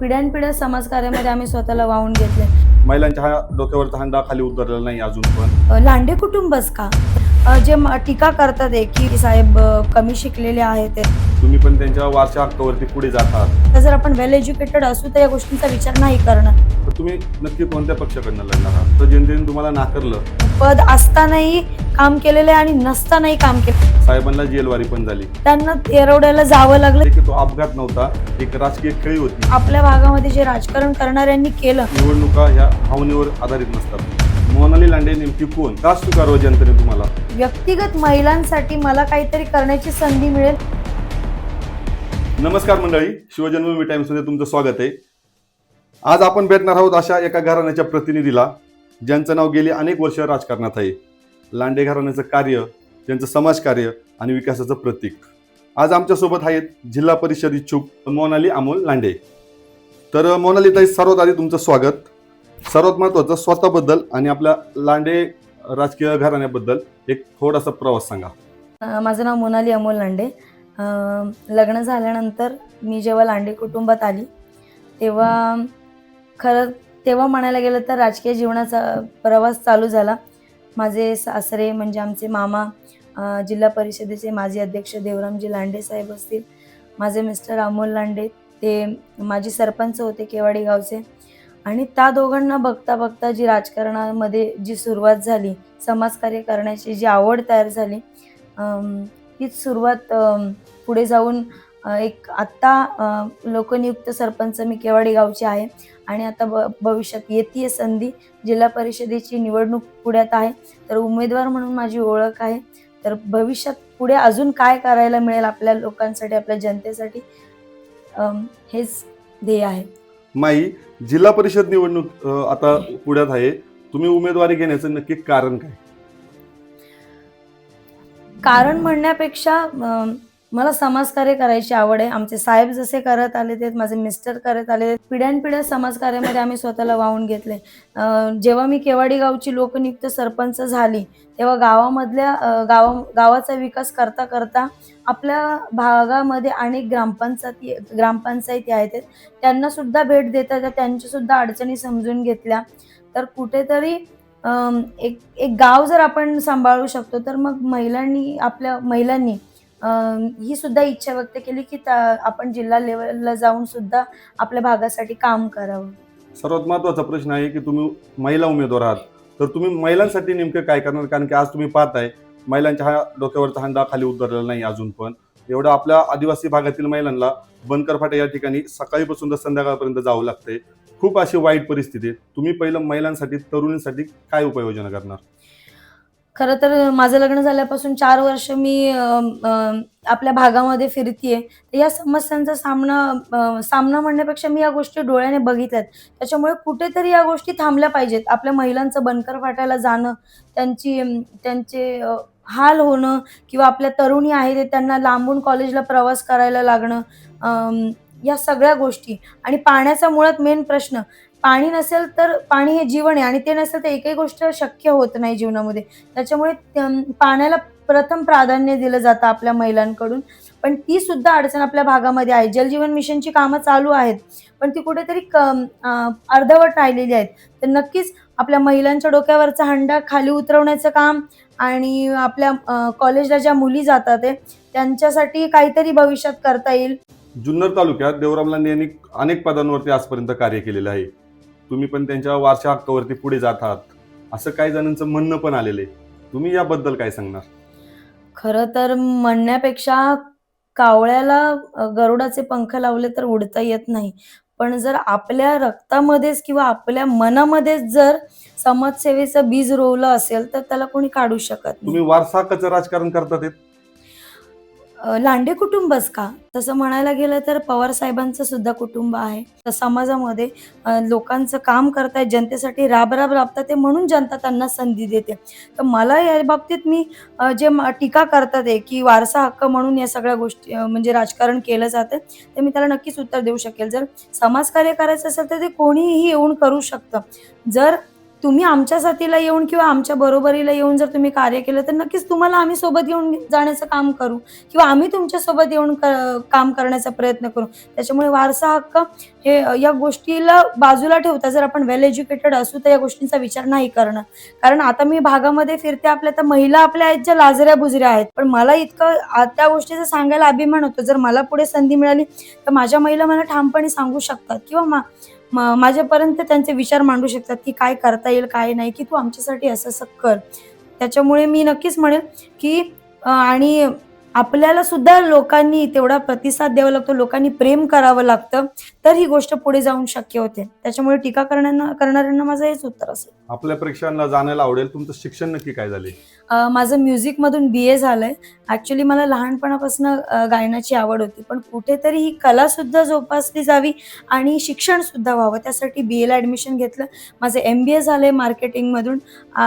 पिढ्यानपिढ्या समाजकार्यामध्ये आम्ही स्वतःला वाहून घेतले महिलांच्या हा डोक्यावरचा हांडा खाली उतरलेला नाही अजून पण. लांडे कुटुंबच का? अ, जे म- टीका करतात आहे की साहेब अ, कमी शिकलेले आहेत. ते. तुम्ही पण त्यांच्या वारच्या हक्कावरती पुढे जात. आहात तर जर आपण वेल एज्युकेटेड असू तर या गोष्टींचा विचार नाही करणार. तर तुम्ही नक्की कोणत्या पक्षाकडनं लढणार आहात? तर जनतेने तुम्हाला नाकारलं. पद असतानाही काम केलेलं आहे आणि नसतानाही काम केलं. साहेबांना जेलवारी पण झाली. त्यांना येरवड्याला जावं लागलं. की तो अपघात नव्हता एक राजकीय खेळी होती. आपल्या भागामध्ये जे राजकारण करणाऱ्यांनी केलं. निवडणुका ह्या भावनेवर आधारित नसतात. मोनाली लांडे नेमकी कोण? का स्वीकारवं जनतेने तुम्हाला? व्यक्तिगत महिलांसाठी मला काहीतरी करण्याची संधी मिळेल. नमस्कार मंडळी शिवजन्मभूमी टाइम्समध्ये तुमचं स्वागत आहे. आज आपण भेटणार आहोत अशा एका घराण्याच्या प्रतिनिधीला ज्यांचं नाव गेली अनेक वर्ष राजकारणात आहे. लांडे घराण्याचं कार्य त्यांचं समाजकार्य आणि विकासाचं प्रतीक. आज आमच्यासोबत आहेत जिल्हा परिषद इच्छुक मोनाली अमोल लांडे. तर मोनाली ताई सर्वात आधी तुमचं स्वागत. सर्वात महत्त्वाचं स्वतःबद्दल आणि आपल्या लांडे राजकीय घराण्याबद्दल एक थोडासा प्रवास सांगा. माझं नाव मोनाली अमोल लांडे. लग्न झाल्यानंतर मी जेव्हा लांडे कुटुंबात आली तेव्हा खरं तेव्हा म्हणायला गेलं तर राजकीय जीवनाचा प्रवास चालू झाला. माझे सासरे म्हणजे आमचे मामा जिल्हा परिषदेचे माजी अध्यक्ष देवरामजी लांडे साहेब असतील माझे मिस्टर अमोल लांडे ते माजी सरपंच होते केवाडी गावचे. आणि त्या दोघांना बघता बघता जी राजकारणामध्ये जी सुरुवात झाली समाजकार्य करण्याची जी आवड तयार झाली हीच सुरुवात पुढे जाऊन एक आत्ता लोकनियुक्त सरपंच मी केवाडी गावची आहे आणि आता ब भविष्यात येते संधी. जिल्हा परिषदेची निवडणूक पुढ्यात आहे. तर उमेदवार म्हणून माझी ओळख आहे. तर भविष्यात पुढे अजून काय करायला मिळेल आपल्या लोकांसाठी आपल्या जनतेसाठी हेच ध्येय आहे. माई जिल्हा परिषद निवडणूक आता पुण्यात आहे. तुम्ही उमेदवारी घेण्याचं नक्की कारण काय? कारण म्हणण्यापेक्षा मला समाजकार्य करायची आवड आहे. आमचे साहेब जसे करत आले ते माझे मिस्टर करत आले पिढ्यानपिढ्या समाजकार्यामध्ये आम्ही स्वतःला वाहून घेतले. जेव्हा मी केवाडी गावची लोकनियुक्त सरपंच झाली तेव्हा गावामधल्या गावा गावाचा विकास करता करता आपल्या भागामध्ये अनेक ग्रामपंचायती ग्रामपंचायती आहेत. त्यांना सुद्धा भेट देता येतात. त्यांच्या सुद्धा अडचणी समजून घेतल्या. तर कुठेतरी एक एक गाव जर आपण सांभाळू शकतो तर मग महिलांनी आपल्या महिलांनी ही सुद्धा इच्छा व्यक्त केली की आपण जिल्हा लेवलला जाऊन सुद्धा आपल्या भागासाठी काम करावं. सर्वात महत्त्वाचा प्रश्न आहे की तुम्ही महिला उमेदवार आहात. तर तुम्ही महिलांसाठी नेमकं काय करणार? कारण की आज तुम्ही पाहताय महिलांच्या हा डोक्यावरचा हंडा खाली उतरलेला नाही अजून पण. एवढं आपल्या आदिवासी भागातील महिलांना बनकर फाटा या ठिकाणी सकाळीपासून तर संध्याकाळपर्यंत जावं लागतंय. खूप अशी वाईट परिस्थिती आहे. तुम्ही पहिलं महिलांसाठी तरुणींसाठी काय उपाययोजना करणार? खरं तर माझं लग्न झाल्यापासून चार वर्ष मी आपल्या भागामध्ये फिरतीये. या समस्यांचा सामना सामना म्हणण्यापेक्षा मी या गोष्टी डोळ्याने बघितल्यात. त्याच्यामुळे कुठेतरी या गोष्टी थांबल्या पाहिजेत. आपल्या महिलांचं बनकर फाटायला जाणं त्यांची त्यांचे हाल होणं किंवा आपल्या तरुणी आहेत ते त्यांना लांबून कॉलेजला प्रवास करायला लागणं या सगळ्या गोष्टी. आणि पाण्याचा मुळात मेन प्रश्न पाणी नसेल तर पाणी हे जीवन आहे आणि ते नसेल तर एकही गोष्ट शक्य होत नाही जीवनामध्ये. त्याच्यामुळे पाण्याला प्रथम प्राधान्य दिलं जातं आपल्या महिलांकडून. पण ती सुद्धा अडचण आपल्या भागामध्ये आहे. जलजीवन मिशनची कामं चालू आहेत पण ती कुठेतरी क अर्धवट राहिलेली आहेत. तर नक्कीच आपल्या महिलांच्या डोक्यावरचा हंडा खाली उतरवण्याचं काम आणि आपल्या कॉलेजला ज्या मुली जातात आहे त्यांच्यासाठी काहीतरी भविष्यात करता येईल. जुन्नर तालुक्यात देवराम लांडे यांनी अनेक पदांवरती आजपर्यंत कार्य केलेलं आहे. तुम्ही पण त्यांच्या वारच्या हक्कावरती पुढे जात आहात. असं काही जणांचं म्हणणं पण आलेलं आहे. तुम्ही याबद्दल काय सांगणार? खरं तर म्हणण्यापेक्षा कावळ्याला गरुडाचे पंख लावले तर उडता येत नाही. पण जर आपल्या रक्तामध्येच किंवा आपल्या मनामध्येच जर समाजसेवेचं बीज रोवलं असेल तर त्याला कोणी काढू शकत नाही. तुम्ही वारसा हक्काचं राजकारण करतात लांडे कुटुंबच का? तसं म्हणायला गेलं तर पवार साहेबांचं सुद्धा कुटुंब आहे. तर समाजामध्ये लोकांचं काम करतायत जनतेसाठी राब राब राबतात ते म्हणून जनता त्यांना संधी देते. तर मला या बाबतीत मी जे टीका करतात आहे की वारसा हक्क म्हणून या सगळ्या गोष्टी म्हणजे राजकारण केलं जातं तर मी त्याला नक्कीच उत्तर देऊ शकेल. जर समाजकार्य करायचं असेल तर ते कोणीही येऊन करू शकतं. जर तुम्ही आमच्या साथीला येऊन किंवा आमच्या बरोबरीला येऊन जर तुम्ही कार्य केलं तर नक्कीच तुम्हाला आम्ही सोबत येऊन जाण्याचं काम करू किंवा आम्ही तुमच्यासोबत येऊन काम करण्याचा प्रयत्न करू. त्याच्यामुळे वारसा हक्क हे या गोष्टीला बाजूला ठेवता जर आपण वेल एज्युकेटेड असू तर या गोष्टींचा विचार नाही करणं. कारण आता मी भागामध्ये फिरते आपल्या तर महिला आपल्या आहेत ज्या लाजऱ्या बुजऱ्या आहेत. पण मला इतकं त्या गोष्टीचा सांगायला अभिमान होतो. जर मला पुढे संधी मिळाली तर माझ्या महिला मला ठामपणे सांगू शकतात. किंवा मा म- माझ्यापर्यंत त्यांचे विचार मांडू शकतात की काय करता येईल काय नाही की तू आमच्यासाठी असं असं कर. त्याच्यामुळे मी नक्कीच म्हणेल की आणि आपल्याला सुद्धा लोकांनी तेवढा प्रतिसाद द्यावा लागतो लोकांनी प्रेम करावं लागतं तर ही गोष्ट पुढे जाऊन शक्य होते. त्याच्यामुळे टीका करण्याना करणाऱ्यांना माझं हेच उत्तर असेल. आपल्या प्रेक्षकांना जाणायला आवडेल. तुमचं शिक्षण नक्की काय झाले? माझं म्युझिकमधून बी ए झालंय. ॲक्च्युली मला लहानपणापासून गायनाची आवड होती. पण कुठेतरी ही कलासुद्धा जोपासली जावी आणि शिक्षणसुद्धा व्हावं. त्यासाठी बी एला ॲडमिशन घेतलं. माझं एम बी ए झालं आहे मार्केटिंगमधून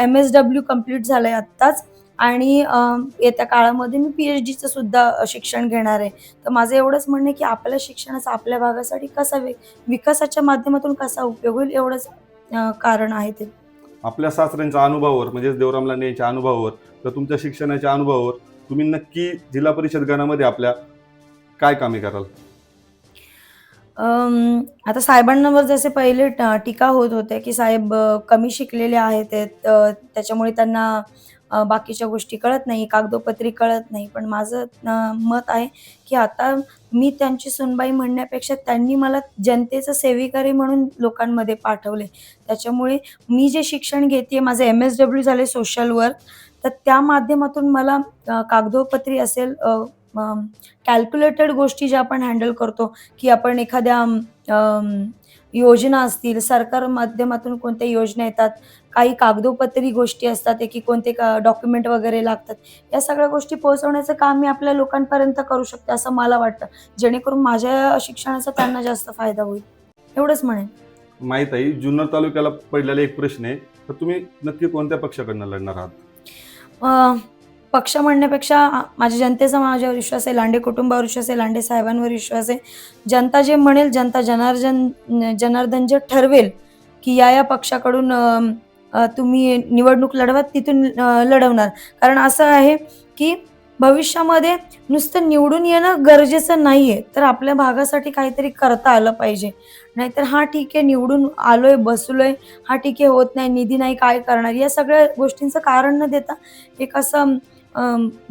एम एस डब्ल्यू कंप्लीट झालं आहे आत्ताच. आणि येत्या काळामध्ये मी पी एच डीचं सुद्धा शिक्षण घेणार आहे. तर माझं एवढंच म्हणणं आहे की आपल्या शिक्षणाचा आपल्या भागासाठी कसा वि विकासाच्या माध्यमातून कसा उपयोग होईल एवढंच कारण आहे ते. आपल्या सासऱ्यांच्या अनुभवावर म्हणजे देवराम लांडे यांच्या अनुभवावर तर तुमच्या शिक्षणाच्या अनुभवावर तुम्ही नक्की जिल्हा परिषद गणामध्ये आपल्या काय कामे कराल? आता साहेबांवर जसे पहिले टीका होत होत्या की साहेब कमी शिकलेले आहेत त्याच्यामुळे त्यांना बाकीच्या गोष्टी कळत नाही कागदोपत्री कळत नाही. पण माझं मत आहे की आता मी त्यांची सुनबाई म्हणण्यापेक्षा त्यांनी मला जनतेचं सेविकारी म्हणून लोकांमध्ये पाठवले. त्याच्यामुळे मी जे शिक्षण घेते माझं एम एस डब्ल्यू झाले सोशल वर्क तर त्या माध्यमातून मला कागदोपत्री असेल कॅल्क्युलेटेड गोष्टी ज्या आपण हँडल करतो की आपण एखाद्या योजना असतील सरकार माध्यमातून कोणत्या योजना येतात काही कागदोपत्री गोष्टी असतात की कोणते डॉक्युमेंट वगैरे लागतात या सगळ्या गोष्टी पोहोचवण्याचं काम मी आपल्या लोकांपर्यंत करू शकते असं मला वाटतं. जेणेकरून माझ्या शिक्षणाचा त्यांना जास्त फायदा होईल. एवढंच म्हणेन. माहीत आहे जुन्नर तालुक्याला पडलेला एक प्रश्न आहे तर तुम्ही नक्की कोणत्या पक्षाकडनं लढणार आहात? अ, पक्ष म्हणण्यापेक्षा माझ्या जनतेचा माझ्यावर विश्वास आहे लांडे कुटुंबावर विश्वास आहे लांडे साहेबांवर विश्वास आहे. जनता जे म्हणेल जनता जनार्दन जनार्दन जे ठरवेल की या या पक्षाकडून तुम्ही निवडणूक लढवा तिथून लढवणार. कारण असं आहे की भविष्यामध्ये नुसतं निवडून येणं गरजेचं नाही आहे तर आपल्या भागासाठी काहीतरी करता आलं पाहिजे. नाहीतर हा ठीक आहे निवडून आलोय बसलोय हा ठीक आहे होत नाही निधी नाही काय करणार या सगळ्या गोष्टींचं कारण न देता एक असं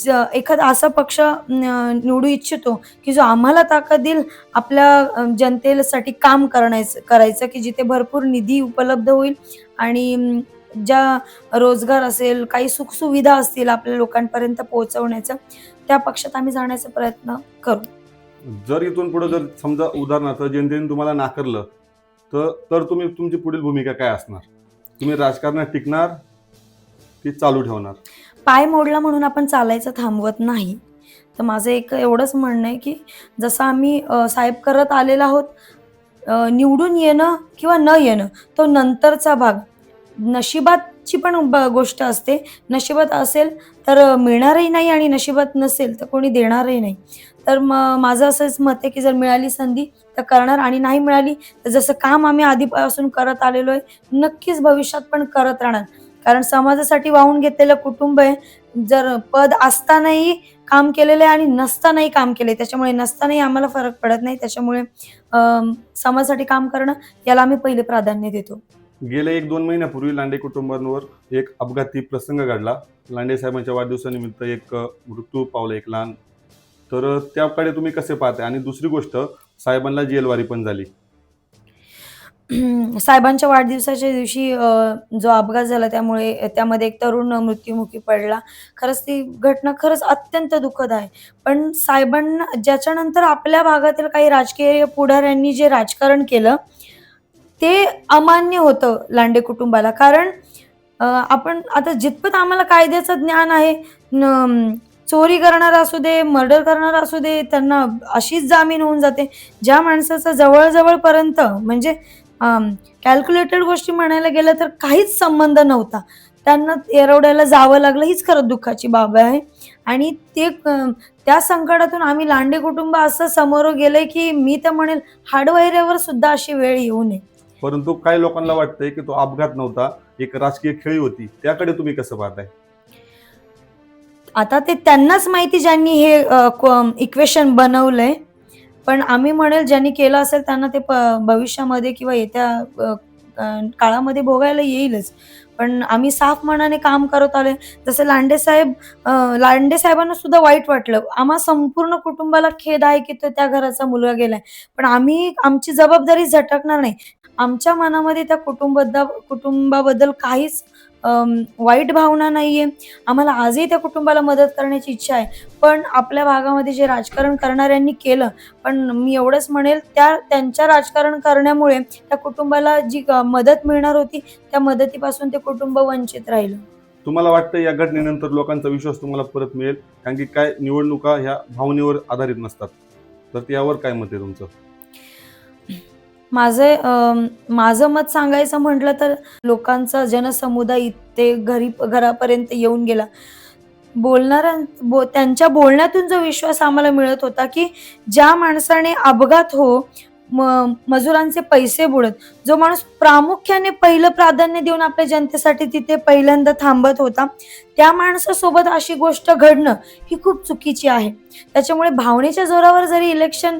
ज एखादा असा पक्ष निवडू इच्छितो की जो आम्हाला ताकद देईल आपल्या जनतेसाठी काम करण्याचं करायचं की जिथे भरपूर निधी उपलब्ध होईल आणि ज्या रोजगार असेल काही सुखसुविधा असतील आपल्या लोकांपर्यंत पोहोचवण्याचं त्या पक्षात आम्ही जाण्याचा प्रयत्न करू. जर इथून पुढे जर समजा उदाहरणार्थ जनतेने तुम्हाला नाकारलं तर तर तुम्ही तुमची पुढील भूमिका काय असणार? तुम्ही राजकारणात टिकणार की चालू ठेवणार? पाय मोडला म्हणून आपण चालायचं थांबवत नाही. तर माझं एक एवढंच म्हणणं आहे की जसं आम्ही साहेब करत आलेलो आहोत निवडून येणं किंवा न येणं तो नंतरचा भाग. नशिबाची पण गोष्ट असते. नशिबात असेल तर मिळणारही नाही आणि नशिबात नसेल तर कोणी देणारही नाही. तर मग माझं असंच मत आहे की जर मिळाली संधी तर करणार आणि नाही मिळाली तर जसं काम आम्ही आधीपासून करत आलेलो आहे नक्कीच भविष्यात पण करत राहणार. कारण समाजासाठी वाहून घेतलेलं कुटुंब आहे. जर पद असतानाही काम केलेलं आहे आणि नसतानाही काम केले त्याच्यामुळे नसतानाही आम्हाला फरक पडत नाही. त्याच्यामुळे समाजासाठी काम करणं याला आम्ही पहिले प्राधान्य देतो. गेल्या एक दोन महिन्यापूर्वी लांडे कुटुंबांवर एक अपघाती प्रसंग घडला. लांडे साहेबांच्या वाढदिवसानिमित्त एक मृत्यू पावलं एक लहान. तर त्याकडे तुम्ही कसे पाहता आणि दुसरी गोष्ट साहेबांना जेलवारी पण झाली. साहेबांच्या वाढदिवसाच्या दिवशी जो अपघात झाला त्यामुळे त्यामध्ये एक तरुण मृत्युमुखी पडला. खरंच ती घटना खरंच अत्यंत दुःखद आहे. पण साहेबांना ज्याच्यानंतर आपल्या भागातील काही राजकीय पुढाऱ्यांनी जे राजकारण केलं ते अमान्य होतं लांडे कुटुंबाला. कारण आपण आता जितपत आम्हाला कायद्याचं ज्ञान आहे न- चोरी करणारा असू दे मर्डर करणारा असू दे त्यांना अशीच जामीन होऊन जाते. ज्या माणसाचा जवळजवळपर्यंत म्हणजे कॅल्क्युलेटेड गोष्टी म्हणायला गेलं तर काहीच संबंध नव्हता. त्यांना एरवड्याला जावं लागलं हीच खरंच दुःखाची बाब आहे. आणि ते त्या संकटातून आम्ही लांडे कुटुंब असं समोर गेलंय की मी तर म्हणेल हाडवैऱ्यावर सुद्धा अशी वेळ येऊ नये. परंतु काही लोकांना वाटतंय की तो अपघात नव्हता एक राजकीय खेळी होती. त्याकडे तुम्ही कसं पाहताय? आता ते त्यांनाच माहिती ज्यांनी हे इक्वेशन बनवलंय. पण आम्ही म्हणेल ज्यांनी केलं असेल त्यांना ते प- भविष्यामध्ये किंवा येत्या काळामध्ये भोगायला येईलच. पण आम्ही साफ मनाने काम करत आलोय. जसं लांडे साहेब लांडे साहेबांना सुद्धा वाईट वाटलं. आम्हा संपूर्ण कुटुंबाला खेद आहे की तो त्या घराचा मुलगा गेलाय. पण आम्ही आमची जबाबदारी झटकणार नाही. आमच्या मनामध्ये त्या कुटुंबद्दल कुटुंबाबद्दल काहीच वाईट भावना नाहीये. आम्हाला आजही त्या कुटुंबाला मदत करण्याची इच्छा आहे. पण आपल्या भागामध्ये जे राजकारण करणाऱ्यांनी केलं पण मी एवढंच म्हणेल त्या त्यांच्या राजकारण करण्यामुळे त्या कुटुंबाला जी मदत मिळणार होती त्या मदतीपासून ते कुटुंब वंचित राहिलं. तुम्हाला वाटतं या घटनेनंतर लोकांचा विश्वास तुम्हाला परत मिळेल? कारण की काय निवडणुका ह्या भावनेवर आधारित नसतात. तर त्यावर काय मत आहे तुमचं? माझे माझं मत सांगायचं म्हटलं तर लोकांचा जनसमुदाय ते घरी घरापर्यंत येऊन गेला. बोलणाऱ्या बो त्यांच्या बोलण्यातून जो विश्वास आम्हाला मिळत होता की ज्या माणसाने अपघात हो म मजुरांचे पैसे बुडत जो माणूस प्रामुख्याने पहिलं प्राधान्य देऊन आपल्या जनतेसाठी तिथे पहिल्यांदा थांबत होता त्या माणसासोबत अशी गोष्ट घडणं ही खूप चुकीची आहे. त्याच्यामुळे भावनेच्या जोरावर जरी इलेक्शन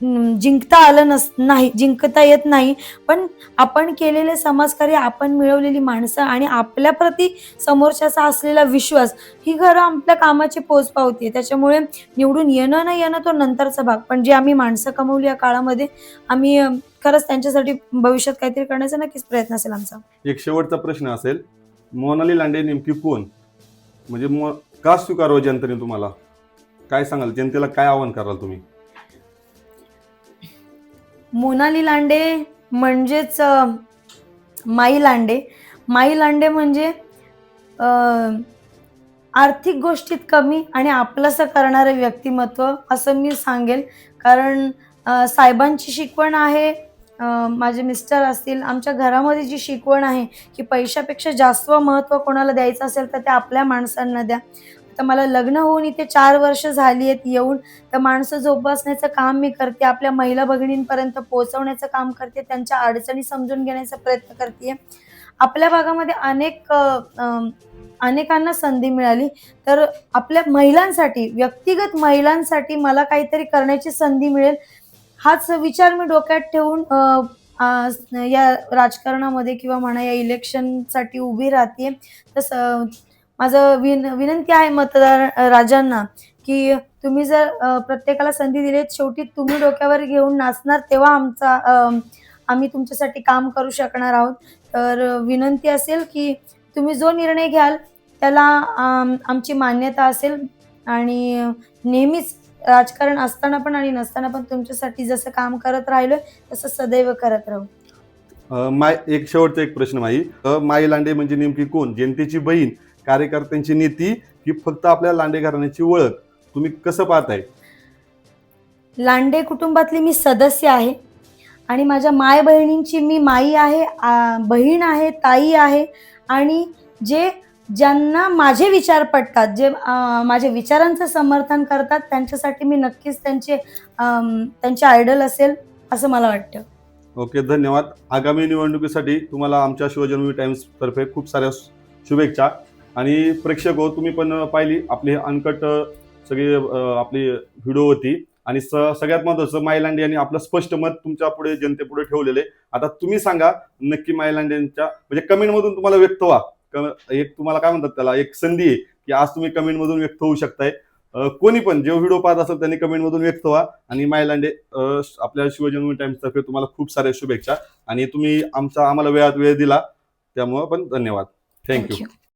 जिंकता आलं नस नाही जिंकता येत नाही. पण आपण केलेले समाजकार्य आपण मिळवलेली माणसं आणि आपल्याप्रती समोरच्याचा असलेला विश्वास ही खरं आपल्या कामाची पोच पावती त्याच्यामुळे निवडून येणं नाही येणं तो नंतरचा भाग. पण जे आम्ही माणसं कमवली या काळामध्ये आम्ही खरंच त्यांच्यासाठी भविष्यात काहीतरी करण्याचा नक्कीच प्रयत्न असेल आमचा. एक शेवटचा प्रश्न असेल. मोनाली लांडे नेमकी कोण? म्हणजे मो का स्वीकारावं जनतेने तुम्हाला? काय सांगाल? जनतेला काय आव्हान कराल तुम्ही? मोनाली लांडे म्हणजेच माई लांडे. माई लांडे म्हणजे आर्थिक गोष्टीत कमी आणि आपलंसं करणारं व्यक्तिमत्व असं मी सांगेल. कारण साहेबांची शिकवण आहे माझे मिस्टर असतील आमच्या घरामध्ये जी शिकवण आहे की पैशापेक्षा जास्त महत्त्व कोणाला द्यायचं असेल तर ते आपल्या माणसांना द्या. तर मला लग्न होऊन इथे चार वर्ष झाली आहेत येऊन तर माणसं जोपासण्याचं काम मी करते आपल्या महिला भगिनींपर्यंत पोहोचवण्याचं काम करते त्यांच्या अडचणी समजून घेण्याचा प्रयत्न करते. आपल्या भागामध्ये अनेक अनेकांना संधी मिळाली तर आपल्या महिलांसाठी व्यक्तिगत महिलांसाठी मला काहीतरी करण्याची संधी मिळेल हाच विचार मी डोक्यात ठेवून या राजकारणामध्ये किंवा म्हणा या इलेक्शनसाठी उभी राहते तसं माझं विन विनंती आहे मतदार राजांना की तुम्ही जर प्रत्येकाला संधी दिलीत शेवटी तुम्ही डोक्यावर घेऊन नाचणार तेव्हा आमचा आम्ही तुमच्यासाठी काम करू शकणार आहोत. तर विनंती असेल की तुम्ही जो निर्णय घ्याल त्याला आमची मान्यता असेल आणि नेहमीच राजकारण असताना पण आणि नसताना पण तुमच्यासाठी जसं काम करत राहिलोय तसं सदैव करत राहू. माय एक शेवटचा एक प्रश्न माई. माई लांडे म्हणजे नेमकी कोण? जनतेची बहीण कार्यकर्त्यांची नीती की फक्त आपल्या लांडे घराण्याची ओळख. तुम्ही कसं पाहताय? लांडे कुटुंबातली मी सदस्य आहे आणि माझ्या माय बहिणींची मी माई आहे बहीण आहे ताई आहे आणि जे ज्यांना माझे विचार पटतात जे माझ्या विचारांचं समर्थन करतात त्यांच्यासाठी मी नक्कीच त्यांचे त्यांचे आयडल असेल असं मला वाटतं. ओके धन्यवाद. आगामी निवडणुकीसाठी तुम्हाला आमच्या शिवजन्मी टाइम्स तर्फे खूप साऱ्या शुभेच्छा. आणि प्रेक्षक हो तुम्ही पण पाहिली आपली अनकट सगळी आपली व्हिडिओ होती. आणि स सगळ्यात महत्वाचं मायलांडे यांनी आपलं स्पष्ट मत तुमच्यापुढे जनतेपुढे ठेवलेले आता तुम्ही सांगा नक्की मायलांडेंच्या म्हणजे कमेंटमधून तुम्हाला व्यक्त व्हा. क- एक तुम्हाला काय म्हणतात त्याला एक संधी आहे की आज तुम्ही कमेंटमधून व्यक्त होऊ शकताय. कोणी पण जे व्हिडिओ पाहत असेल त्यांनी कमेंटमधून व्यक्त व्हा. आणि मायलांडे आपल्या शिवजन्मी टाइम्स तर्फे तुम्हाला खूप साऱ्या शुभेच्छा. आणि तुम्ही आमचा आम्हाला वेळात वेळ दिला. त्यामुळं पण धन्यवाद. थँक्यू